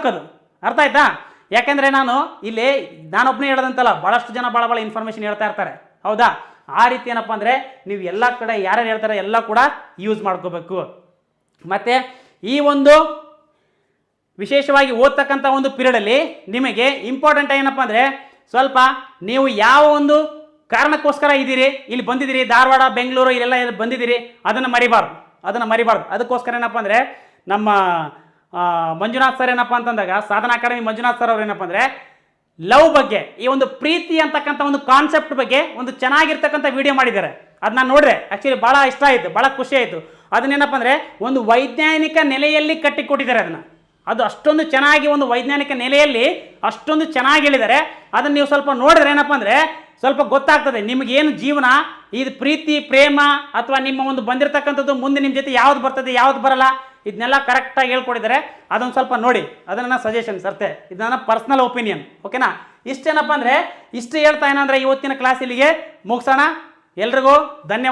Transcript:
ಓದ್ಬೇಕದು ಅರ್ಥ ಆಯ್ತಾ? ಯಾಕೆಂದರೆ ನಾನು ಇಲ್ಲಿ ನಾನೊಬ್ಬನೇ ಹೇಳೋದಂತಲ್ಲ ಭಾಳಷ್ಟು ಜನ ಭಾಳ ಭಾಳ ಇನ್ಫಾರ್ಮೇಷನ್ ಹೇಳ್ತಾ ಇರ್ತಾರೆ. ಹೌದಾ? ಆ ರೀತಿ ಏನಪ್ಪ ಅಂದರೆ ನೀವು ಎಲ್ಲ ಕಡೆ ಯಾರ್ಯಾರು ಹೇಳ್ತಾರೆ ಎಲ್ಲ ಕೂಡ ಯೂಸ್ ಮಾಡ್ಕೋಬೇಕು. ಮತ್ತು ಈ ಒಂದು ವಿಶೇಷವಾಗಿ ಓದ್ತಕ್ಕಂಥ ಒಂದು ಪೀರಿಯಡಲ್ಲಿ ನಿಮಗೆ ಇಂಪಾರ್ಟೆಂಟ್ ಏನಪ್ಪ ಅಂದರೆ ಸ್ವಲ್ಪ ನೀವು ಯಾವ ಒಂದು ಕಾರಣಕ್ಕೋಸ್ಕರ ಇದ್ದೀರಿ, ಇಲ್ಲಿ ಬಂದಿದ್ದೀರಿ, ಧಾರವಾಡ, ಬೆಂಗಳೂರು, ಇಲ್ಲೆಲ್ಲ ಇಲ್ಲಿ ಬಂದಿದ್ದೀರಿ, ಅದನ್ನು ಮರಿಬಾರ್ದು. ಅದನ್ನು ಮರಿಬಾರ್ದು. ಅದಕ್ಕೋಸ್ಕರ ಏನಪ್ಪ ಅಂದರೆ ನಮ್ಮ ಮಂಜುನಾಥ್ ಸರ್ ಏನಪ್ಪ ಅಂತಂದಾಗ, ಸಾಧನಾ ಅಕಾಡೆಮಿ ಮಂಜುನಾಥ್ ಸರ್ ಅವ್ರು ಏನಪ್ಪ ಅಂದರೆ, ಲವ್ ಬಗ್ಗೆ, ಈ ಒಂದು ಪ್ರೀತಿ ಅಂತಕ್ಕಂಥ ಒಂದು ಕಾನ್ಸೆಪ್ಟ್ ಬಗ್ಗೆ ಒಂದು ಚೆನ್ನಾಗಿರ್ತಕ್ಕಂಥ ವಿಡಿಯೋ ಮಾಡಿದ್ದಾರೆ. ಅದು ನಾನು ನೋಡಿದೆ ಆ್ಯಕ್ಚುಲಿ ಭಾಳ ಇಷ್ಟ ಆಯಿತು, ಭಾಳ ಖುಷಿ ಆಯಿತು. ಅದನ್ನೇನಪ್ಪ ಅಂದರೆ, ಒಂದು ವೈಜ್ಞಾನಿಕ ನೆಲೆಯಲ್ಲಿ ಕಟ್ಟಿಕೊಟ್ಟಿದ್ದಾರೆ ಅದನ್ನು. ಅದು ಅಷ್ಟೊಂದು ಚೆನ್ನಾಗಿ ಒಂದು ವೈಜ್ಞಾನಿಕ ನೆಲೆಯಲ್ಲಿ ಅಷ್ಟೊಂದು ಚೆನ್ನಾಗಿ ಹೇಳಿದ್ದಾರೆ. ಅದನ್ನು ನೀವು ಸ್ವಲ್ಪ ನೋಡಿದ್ರೆ ಏನಪ್ಪ ಅಂದರೆ, ಸ್ವಲ್ಪ ಗೊತ್ತಾಗ್ತದೆ, ನಿಮಗೇನು ಜೀವನ, ಇದು ಪ್ರೀತಿ, ಪ್ರೇಮ, ಅಥವಾ ನಿಮ್ಮ ಒಂದು ಬಂದಿರತಕ್ಕಂಥದ್ದು ಮುಂದೆ ನಿಮ್ಮ ಜೊತೆ ಯಾವ್ದು ಬರ್ತದೆ, ಯಾವ್ದು ಬರಲ್ಲ ಇದನ್ನೆಲ್ಲ ಕರೆಕ್ಟಾಗಿ ಹೇಳ್ಕೊಟ್ಟಿದ್ದಾರೆ ಅದೊಂದು ಸ್ವಲ್ಪ ನೋಡಿ ಅದನ್ನ ನನ್ನ ಸಜೆಷನ್ ಸರ್ತೆ ಇದು ನನ್ನ ಪರ್ಸ್ನಲ್ ಒಪಿನಿಯನ್ ಓಕೆನಾ ಇಷ್ಟೇನಪ್ಪ ಅಂದರೆ ಇಷ್ಟು ಹೇಳ್ತಾ ಏನಂದರೆ ಇವತ್ತಿನ ಕ್ಲಾಸ್ ಇಲ್ಲಿಗೆ ಮುಗಿಸೋಣ. ಎಲ್ರಿಗೂ ಧನ್ಯವಾದ.